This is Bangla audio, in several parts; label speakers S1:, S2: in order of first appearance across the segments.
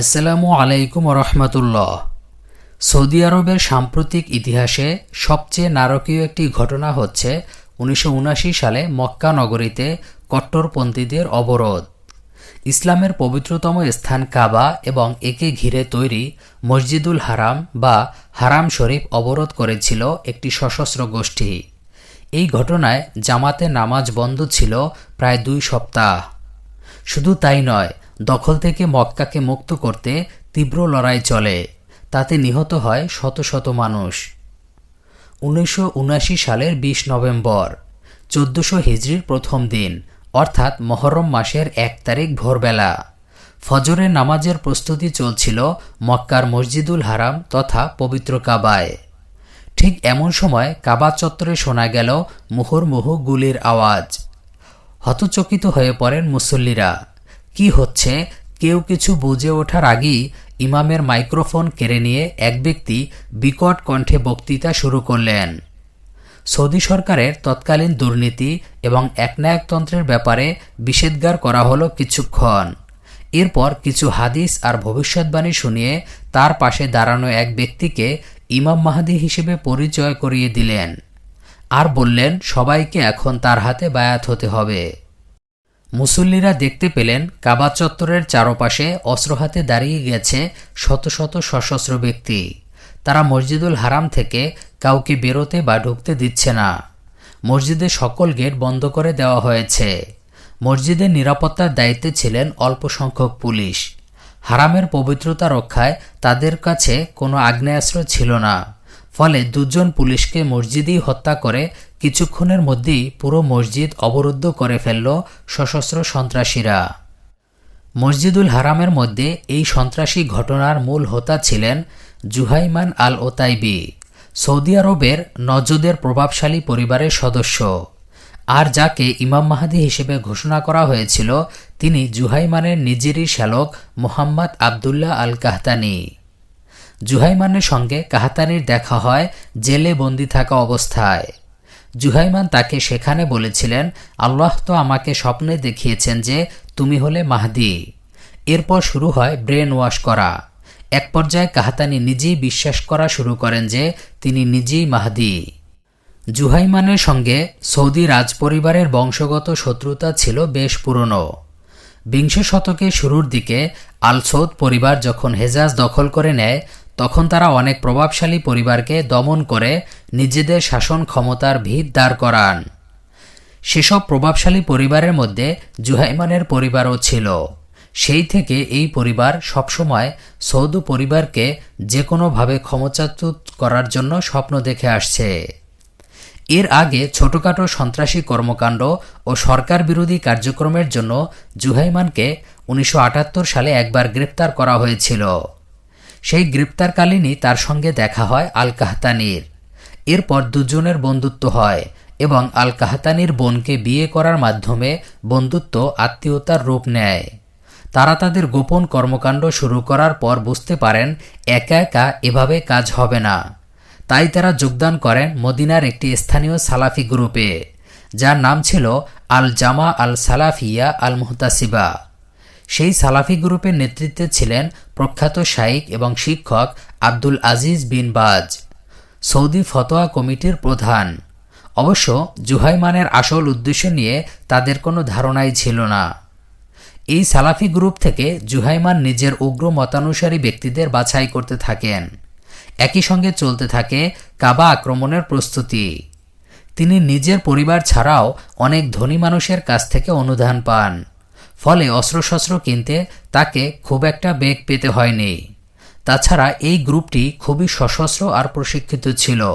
S1: আসসালামু আলাইকুম রহমতুল্লাহ সৌদি আরবের সাম্প্রতিক ইতিহাসে সবচেয়ে নারকীয় একটি ঘটনা হচ্ছে উনিশশো সালে মক্কা নগরীতে কট্টরপন্থীদের অবরোধ। ইসলামের পবিত্রতম স্থান কাবা এবং একে ঘিরে তৈরি মসজিদুল হারাম বা হারাম শরীফ অবরোধ করেছিল একটি সশস্ত্র গোষ্ঠী। এই ঘটনায় জামাতে নামাজ বন্ধ ছিল প্রায় দুই সপ্তাহ। শুধু তাই নয় দখল থেকে মক্কাকে মুক্ত করতে তীব্র লড়াই চলে, তাতে নিহত হয় শত শত মানুষ। উনিশশো সালের বিশ নভেম্বর, চোদ্দশো হিজড়ির প্রথম দিন, অর্থাৎ মহরম মাসের এক তারিখ ভোরবেলা। ফজরের নামাজের প্রস্তুতি চলছিল মক্কার মসজিদুল হারাম তথা পবিত্র কাবায়। ঠিক এমন সময় কাবা চত্বরে শোনা গেল মুহুর্মুহু গুলির আওয়াজ। হতচকিত হয়ে পড়েন মুসল্লিরা। কি হচ্ছে? কেউ কিছু বুঝে ওঠার আগেই ইমামের মাইক্রোফোন কেড়ে নিয়ে এক ব্যক্তি বিকট কণ্ঠে বক্তৃতা শুরু করলেন। সৌদি সরকারের তৎকালীন দুর্নীতি এবং একনায়কতন্ত্রের ব্যাপারে বিষেধগার করা হলো কিছুক্ষণ। এরপর কিছু হাদিস আর ভবিষ্যৎবাণী শুনিয়ে তার পাশে দাঁড়ানো এক ব্যক্তিকে ইমাম মাহাদি হিসেবে পরিচয় করিয়ে দিলেন। আর বললেন, সবাইকে এখন তার হাতে বায়াত হতে হবে। মুসল্লিরা দেখতে পেলেন কাবা চত্বরের চারপাশে অস্ত্র হাতে দাঁড়িয়ে গেছে শত শত সশস্ত্র ব্যক্তি। তারা মসজিদুল হারাম থেকে কাউকে বেরোতে বা ঢুকতে দিচ্ছে না। মসজিদে সকল গেট বন্ধ করে দেওয়া হয়েছে। মসজিদের নিরাপত্তার দায়িত্বে ছিলেন অল্প সংখ্যক পুলিশ। হারামের পবিত্রতা রক্ষায় তাদের কাছে কোনো আগ্নেয়াস্ত্র ছিল না। ফলে দুজন পুলিশকে মসজিদেই হত্যা করে, কিছুক্ষণের মধ্যেই পুরো মসজিদ অবরুদ্ধ করে ফেলল সশস্ত্র সন্ত্রাসীরা। মসজিদুল হারামের মধ্যে এই সন্ত্রাসী ঘটনার মূল হোতা ছিলেন জুহাইমান আল ওতাইবি সৌদি আরবের নজদের প্রভাবশালী পরিবারের সদস্য। আর যাকে ইমাম মাহাদি হিসেবে ঘোষণা করা হয়েছিল, তিনি জুহাইমানের নিজেরই শ্যালক মোহাম্মদ আবদুল্লাহ আল কাহতানি জুহাইমানের সঙ্গে কাহাতানির দেখা হয় জেলে বন্দি থাকা অবস্থায়। জুহাইমান তাকে সেখানে বলেছিলেন, আল্লাহ তো আমাকে স্বপ্নে দেখিয়েছেন যে তুমি হলে মাহদি। এরপর শুরু হয় ব্রেন ওয়াশ করা। এক পর্যায়ে কাহাতানি নিজেই বিশ্বাস করা শুরু করেন যে তিনি নিজেই মাহদি। জুহাইমানের সঙ্গে সৌদি রাজপরিবারের বংশগত শত্রুতা ছিল বেশ পুরনো। বিংশ শতকের শুরুর দিকে আল সৌদ পরিবার যখন হেজাজ দখল করে নেয় তখন তারা অনেক প্রভাবশালী পরিবারকে দমন করে নিজেদের শাসন ক্ষমতার ভিত দাঁড় করান। সেসব প্রভাবশালী পরিবারের মধ্যে জুহাইমানের পরিবারও ছিল। সেই থেকে এই পরিবার সবসময় সৌদ পরিবারকে যে কোনোভাবে ক্ষমতাচ্যুত করার জন্য স্বপ্ন দেখে আসছে। এর আগে ছোটখাটো সন্ত্রাসী কর্মকাণ্ড ও সরকার বিরোধী কার্যক্রমের জন্য জুহাইমানকে উনিশশো আটাত্তর সালে একবার গ্রেপ্তার করা হয়েছিল। সেই গ্রেপ্তারকালীনই তার সঙ্গে দেখা হয় আল কাহতানির এরপর দুজনের বন্ধুত্ব হয় এবং আল কাহতানির বোনকে বিয়ে করার মাধ্যমে বন্ধুত্ব, আত্মীয়তার রূপ নেয়। তারা তাদের গোপন কর্মকাণ্ড শুরু করার পর বুঝতে পারেন, একা একা এভাবে কাজ হবে না। তাই তারা যোগদান করেন মদিনার একটি স্থানীয় সালাফি গ্রুপে, যার নাম ছিল আল জামা আল সালাফিয়া আল মুহতাসিবা সেই সালাফি গ্রুপের নেতৃত্বে ছিলেন প্রখ্যাত শাইক এবং শিক্ষক আব্দুল আজিজ বিন বাজ, সৌদি ফতোয়া কমিটির প্রধান। অবশ্য জুহাইমানের আসল উদ্দেশ্য নিয়ে তাদের কোনো ধারণাই ছিল না। এই সালাফি গ্রুপ থেকে জুহাইমান নিজের উগ্র মতানুসারী ব্যক্তিদের বাছাই করতে থাকেন। একই সঙ্গে চলতে থাকে কাবা আক্রমণের প্রস্তুতি। তিনি নিজের পরিবার ছাড়াও অনেক ধনী মানুষের কাছ থেকে অনুদান পান। ফলে অস্ত্রশস্ত্র কিনতে তাকে খুব একটা বেগ পেতে হয়নি। তাছাড়া এই গ্রুপটি খুবই সশস্ত্র আর প্রশিক্ষিত ছিল।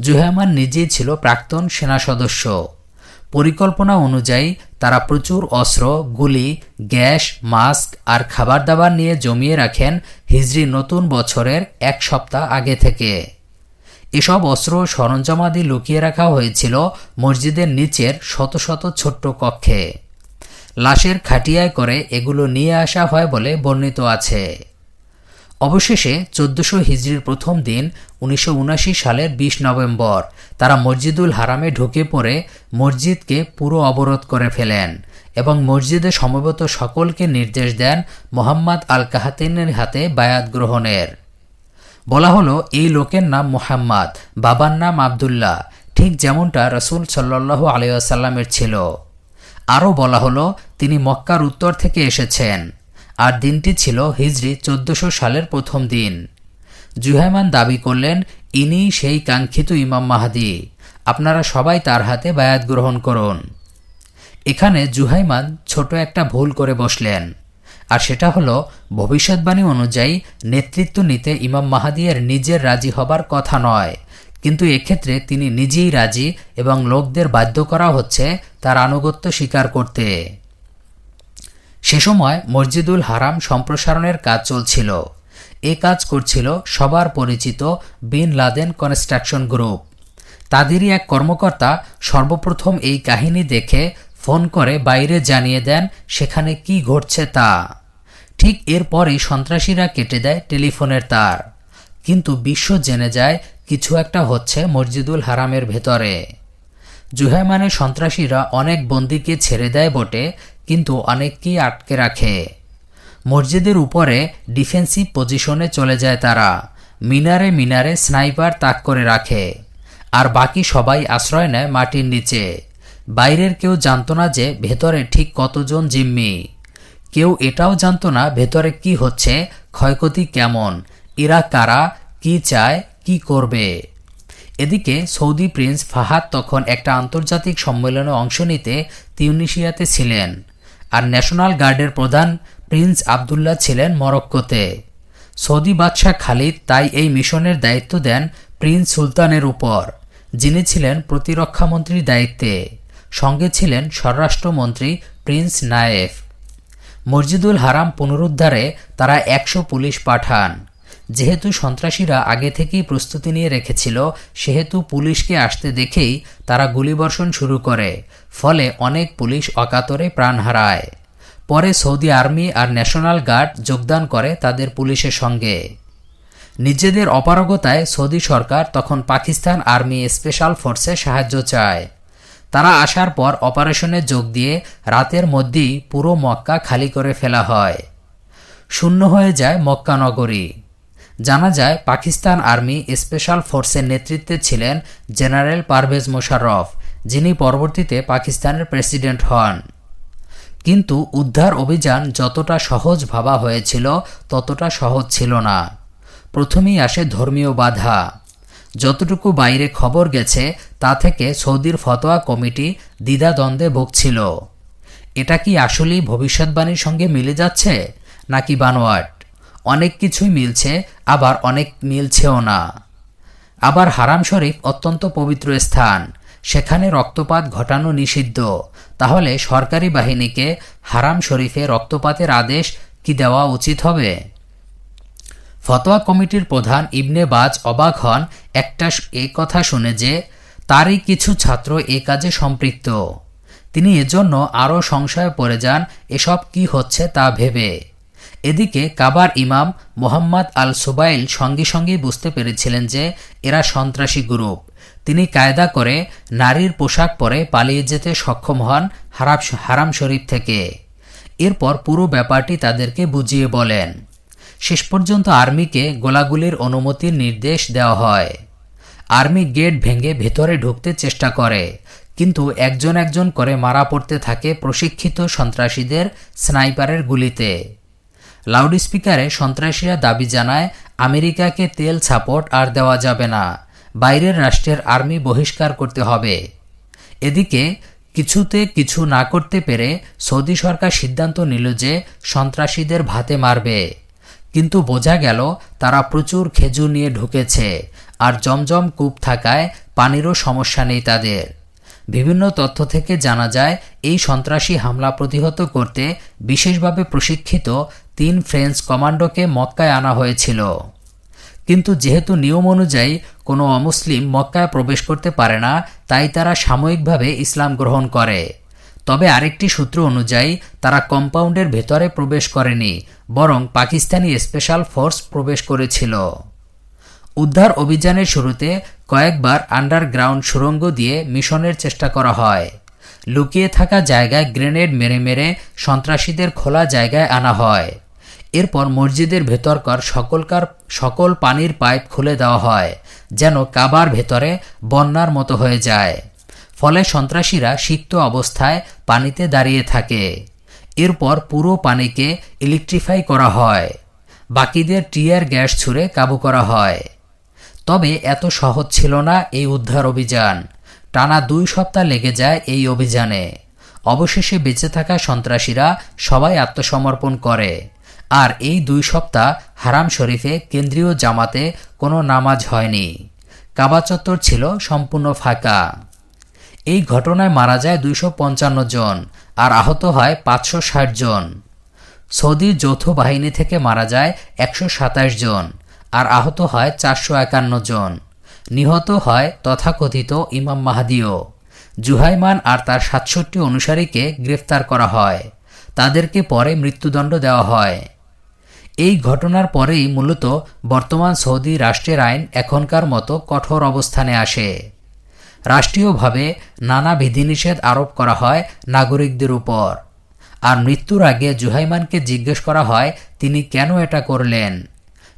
S1: জুহামান নিজেই ছিল প্রাক্তন সেনা সদস্য। পরিকল্পনা অনুযায়ী তারা প্রচুর অস্ত্র, গুলি, গ্যাস, মাস্ক আর খাবার দাবার নিয়ে জমিয়ে রাখেন হিজড়ি নতুন বছরের এক সপ্তাহ আগে থেকে। এসব অস্ত্র সরঞ্জামাদি লুকিয়ে রাখা হয়েছিল মসজিদের নিচের শত শত ছোট্ট কক্ষে। লাশের খাটিয়ায় করে এগুলো নিয়ে আসা হয় বলে বর্ণিত আছে। অবশেষে চোদ্দশো হিজড়ির প্রথম দিন, উনিশশো সালের বিশ নভেম্বর, তারা মসজিদুল হারামে ঢুকে পড়ে মসজিদকে পুরো অবরোধ করে ফেলেন এবং মসজিদে সমবেত সকলকে নির্দেশ দেন মোহাম্মদ আল কাহাতিনের হাতে বায়াত গ্রহণের। বলা হলো, এই লোকের নাম মোহাম্মদ, বাবার নাম আবদুল্লাহ, ঠিক যেমনটা রসুল সাল্লাহ আলিয়াসাল্লামের ছিল। আরও বলা হলো, তিনি মক্কার উত্তর থেকে এসেছেন, আর দিনটি ছিল হিজরি চোদ্দশো সালের প্রথম দিন। জুহাইমান দাবি করলেন ইনি সেই কাঙ্ক্ষিত ইমাম মাহাদি। আপনারা সবাই তার হাতে বায়াত গ্রহণ করুন। এখানে জুহাইমান ছোট একটা ভুল করে বসলেন, আর সেটা হলো, ভবিষ্যৎবাণী অনুযায়ী নেতৃত্ব নিতে ইমাম মাহাদিয়ের নিজের রাজি হবার কথা নয় কিন্তু এক্ষেত্রে তিনি নিজেই রাজি এবং লোকদের বাধ্য করা হচ্ছে তার আনুগত্য স্বীকার করতে। সে সময় মসজিদুল হারাম সম্প্রসারণের কাজ চলছিল। এ কাজ করছিল সবার পরিচিত বিন লাদেন কনস্ট্রাকশন গ্রুপ। তাদেরই এক কর্মকর্তা সর্বপ্রথম এই কাহিনী দেখে ফোন করে বাইরে জানিয়ে দেন সেখানে কি ঘটছে তা। ঠিক এরপরই সন্ত্রাসীরা কেটে দেয় টেলিফোনের তার। কিন্তু বিশ্ব জেনে যায় কিছু একটা হচ্ছে মসজিদুল হারামের ভেতরে। জুহাইমানের সন্ত্রাসীরা অনেক বন্দিকে ছেড়ে দেয় বটে, কিন্তু অনেককেই আটকে রাখে। মসজিদের উপরে ডিফেন্সিভ পজিশনে চলে যায় তারা। মিনারে মিনারে স্নাইপার তাক করে রাখে। আর বাকি সবাই আশ্রয় নেয় মাটির নিচে। বাইরের কেউ জানতো না যে ভেতরে ঠিক কতজন জিম্মি। কেউ এটাও জানতো না ভেতরে কি হচ্ছে, ক্ষয়ক্ষতি কেমন এরা কারা, কি চায়, কি করবে? এদিকে সৌদি প্রিন্স ফাহাদ তখন একটা আন্তর্জাতিক সম্মেলনে অংশ নিতে তিউনিশিয়াতে ছিলেন আর ন্যাশনাল গার্ডের প্রধান প্রিন্স আবদুল্লাহ ছিলেন মরক্কোতে। সৌদি বাদশাহ খালিদ তাই এই মিশনের দায়িত্ব দেন প্রিন্স সুলতানের উপর, যিনি ছিলেন প্রতিরক্ষামন্ত্রীর দায়িত্বে। সঙ্গে ছিলেন স্বরাষ্ট্রমন্ত্রী প্রিন্স নায়েফ। মসজিদুল হারাম পুনরুদ্ধারে তারা একশো পুলিশ পাঠান। যেহেতু সন্ত্রাসীরা আগে থেকেই প্রস্তুতি নিয়ে রেখেছিল, সেহেতু পুলিশকে আসতে দেখেই তারা গুলিবর্ষণ শুরু করে, ফলে অনেক পুলিশ অকাতরে প্রাণ হারায়। পরে সৌদি আর্মি আর ন্যাশনাল গার্ড যোগদান করে তাদের পুলিশের সঙ্গে। নিজেদের অপারগতায় সৌদি সরকার তখন পাকিস্তান আর্মি স্পেশাল ফোর্সে সাহায্য চায়। তারা আসার পর অপারেশনে যোগ দিয়ে রাতের মধ্যেই পুরো মক্কা খালি করে ফেলা হয়। শূন্য হয়ে যায় মক্কা নগরী। জানা যায়, পাকিস্তান আর্মি স্পেশাল ফোর্সের নেতৃত্বে ছিলেন জেনারেল পারভেজ মোশাররফ, যিনি পরবর্তীতে পাকিস্তানের প্রেসিডেন্ট হন। কিন্তু উদ্ধার অভিযান যতটা সহজ ভাবা হয়েছিল, ততটা সহজ ছিল না। প্রথমেই আসে ধর্মীয় বাধা। যতটুকু বাইরে খবর গেছে, তা থেকে সৌদির ফতোয়া কমিটি দ্বিধাদ্বন্দ্বে ভুগছিল। এটা কি আসলেই ভবিষ্যৎবাণীর সঙ্গে মিলে যাচ্ছে, নাকি বানোয়াট? অনেক কিছুই মিলছে, আবার অনেক মিলছেও না। আবার হারাম শরীফ অত্যন্ত পবিত্র স্থান। সেখানে রক্তপাত ঘটানো নিষিদ্ধ। তাহলে সরকারি বাহিনীকে হারাম শরীফে রক্তপাতের আদেশ কি দেওয়া উচিত হবে? ফতোয়া কমিটির প্রধান ইবনে বাজ অবাক হন। একটা এ কথা শুনে যে, তারই কিছু ছাত্র এ কাজে সম্পৃক্ত। তিনি এজন্য আরও সংশয়ে পড়ে যান, এসব কি হচ্ছে তা ভেবে। এদিকে কাবার ইমাম মোহাম্মদ আল সুবাইল সঙ্গে সঙ্গেই বুঝতে পেরেছিলেন যে এরা সন্ত্রাসী গ্রুপ। তিনি কায়দা করে নারীর পোশাক পরে পালিয়ে যেতে সক্ষম হন হারাম হারাম শরীফ থেকে। এরপর পুরো ব্যাপারটি তাদেরকে বুঝিয়ে বলেন। শেষ পর্যন্ত আর্মিকে গোলাগুলির অনুমতির নির্দেশ দেওয়া হয়। আর্মি গেট ভেঙে ভেতরে ঢুকতে চেষ্টা করে, কিন্তু একজন একজন করে মারা পড়তে থাকে প্রশিক্ষিত সন্ত্রাসীদের স্নাইপারের গুলিতে। লাউডস্পিকারে সন্ত্রাসীরা দাবি জানায়, আমেরিকাকে তেল সাপোর্ট আর দেওয়া যাবে না। বাইরের রাষ্ট্রের আর্মি বহিষ্কার করতে হবে। এদিকে, কিছুতে কিছু না করতে পেরে সৌদি সরকার সিদ্ধান্ত নিল যে সন্ত্রাসীদের ভাতে মারবে। কিন্তু বোঝা গেল, তারা প্রচুর খেজুর নিয়ে ঢুকেছে আর জমজম কূপ থাকায় পানিরও সমস্যা নেই তাদের। বিভিন্ন তথ্য থেকে জানা যায়, এই সন্ত্রাসী হামলা প্রতিহত করতে বিশেষভাবে প্রশিক্ষিত তিন ফ্রেঞ্চ কমান্ডোকে মক্কায় আনা হয়েছিল। কিন্তু যেহেতু নিয়ম অনুযায়ী কোনো অমুসলিম মক্কায় প্রবেশ করতে পারে না, তাই তারা সাময়িকভাবে ইসলাম গ্রহণ করে। তবে আরেকটি সূত্র অনুযায়ী, তারা কম্পাউন্ডের ভেতরে প্রবেশ করেনি, বরং পাকিস্তানি স্পেশাল ফোর্স প্রবেশ করেছিল। উদ্ধার অভিযানের শুরুতে কয়েকবার আন্ডারগ্রাউন্ড সুড়ঙ্গ দিয়ে মিশনের চেষ্টা করা হয়। লুকিয়ে থাকা জায়গায় গ্রেনেড মেরে মেরে সন্ত্রাসীদের খোলা জায়গায় আনা হয়। এরপর মসজিদের ভেতরকার সকলকার, সকল পানির পাইপ খুলে দেওয়া হয়, যেন কাবার ভেতরে বন্যার মতো হয়ে যায়। ফলে সন্ত্রাসীরা সিক্ত অবস্থায় পানিতে দাঁড়িয়ে থাকে। এরপর পুরো পানিকে ইলেকট্রিফাই করা হয়। বাকিদের টিয়ার গ্যাস ছুঁড়ে কাবু করা হয়। তবে এত সহজ ছিল না এই উদ্ধার অভিযান। টানা দুই সপ্তাহ লেগে যায় এই অভিযানে। অবশেষে বেঁচে থাকা সন্ত্রাসীরা সবাই আত্মসমর্পণ করে। আর এই দুই সপ্তাহ হারাম শরীফে কেন্দ্রীয় জামাতে কোনো নামাজ হয়নি। কাবা চত্বর ছিল সম্পূর্ণ ফাঁকা। এই ঘটনায় মারা যায় দুইশো পঞ্চান্ন জন আর আহত হয় পাঁচশো ষাট জন। সৌদির যৌথ বাহিনী থেকে মারা যায় একশো সাতাশ জন আর আহত হয় চারশো একান্ন জন। নিহত হয় তথাকথিত ইমাম মাহাদিও। জুহাইমান আর তার সাতষট্টি অনুসারীকে গ্রেফতার করা হয়। তাদেরকে পরে মৃত্যুদণ্ড দেওয়া হয়। এই ঘটনার পরেই মূলত বর্তমান সৌদি রাষ্ট্রের আইন এখনকার মতো কঠোর অবস্থানে আসে। রাষ্ট্রীয়ভাবে নানা বিধিনিষেধ আরোপ করা হয় নাগরিকদের উপর। আর মৃত্যুর আগে জুহাইমানকে জিজ্ঞেস করা হয়, তিনি কেন এটা করলেন?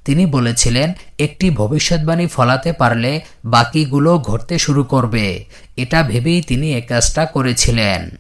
S1: তিনি বলেছিলেন, একটি ভবিষ্যৎবাণী ফলাতে পারলে বাকিগুলো ঘটতে শুরু করবে। এটা ভেবেই তিনি এ কাজটা করেছিলেন।